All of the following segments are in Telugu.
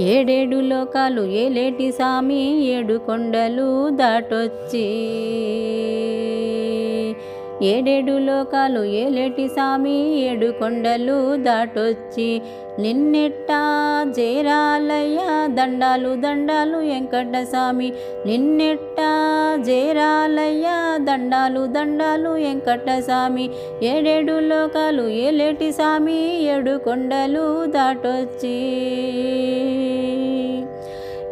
ఏడేడు లోకాలు ఏలేటి సామి ఏడు కొండలు దాటొచ్చి. ఏడేడు లోకాలు ఏలేటి సామి ఏడు కొండలు దాటొచ్చి. నిన్నెట్టా జేరాలయ్యా దండాలు దండాలు వెంకట స్వామి నిన్నెట్టా జేరాలయ్యా దండాలు దండాలు వెంకటస్వామి ఏడేడు లోకాలు ఏలేటి స్వామి ఏడు కొండలు దాటొచ్చి.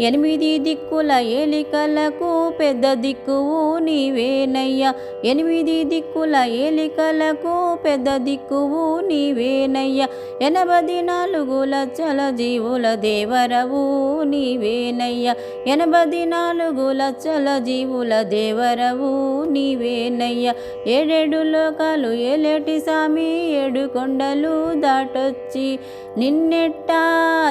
ఎనిమిది దిక్కుల ఏలికలకు పెద్ద దిక్కువు నీవేనయ్యా. ఎనిమిది దిక్కుల ఏలికలకు పెద్ద దిక్కువు నీవేనయ్యా. ఎనభై నాలుగు లక్షల జీవుల దేవరవు నీవేనయ్యా. ఎనభై నాలుగు లక్షల జీవుల దేవరవు నీవేనయ్యా. ఏడేడు లోకాలు ఏలేటి సామి ఏడు కొండలు దాటొచ్చి నిన్నెట్టా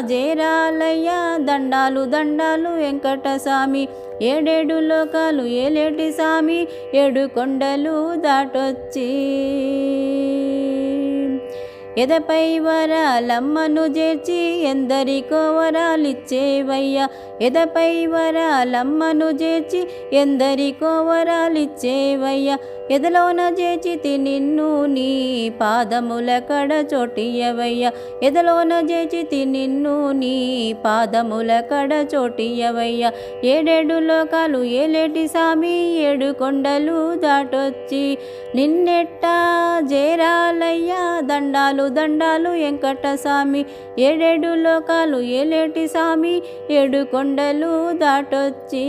జేరాలయ్యా దండాలు దండ వెంకట స్వామి ఏడేడు లోకాలు ఏలేటి స్వామి ఏడు కొండలు దాటొచ్చి. ఎదపై వరాలమ్మను చేర్చి ఎందరికో వరాలిచ్చేవయ్యా. ఎదపై వరాలమ్మను చేర్చి ఎందరికో వరాలిచ్చేవయ్యా. ఎదలోన చేచితి నిన్ను నీ పాదముల కడ చోటియవయ్యా. ఎదలోన చేచితి నిన్ను నీ పాదముల కడ చోటియవయ్యా. ఏడేడు లోకాలు ఏలేటి సామి ఏడు కొండలు దాటొచ్చి నిన్నెట్టా జేరాలయ్యా. దండాలు దండాలు వెంకట స్వామి ఏడేడు లోకాలు ఏలేటి స్వామి ఏడు కొండలు దాటొచ్చి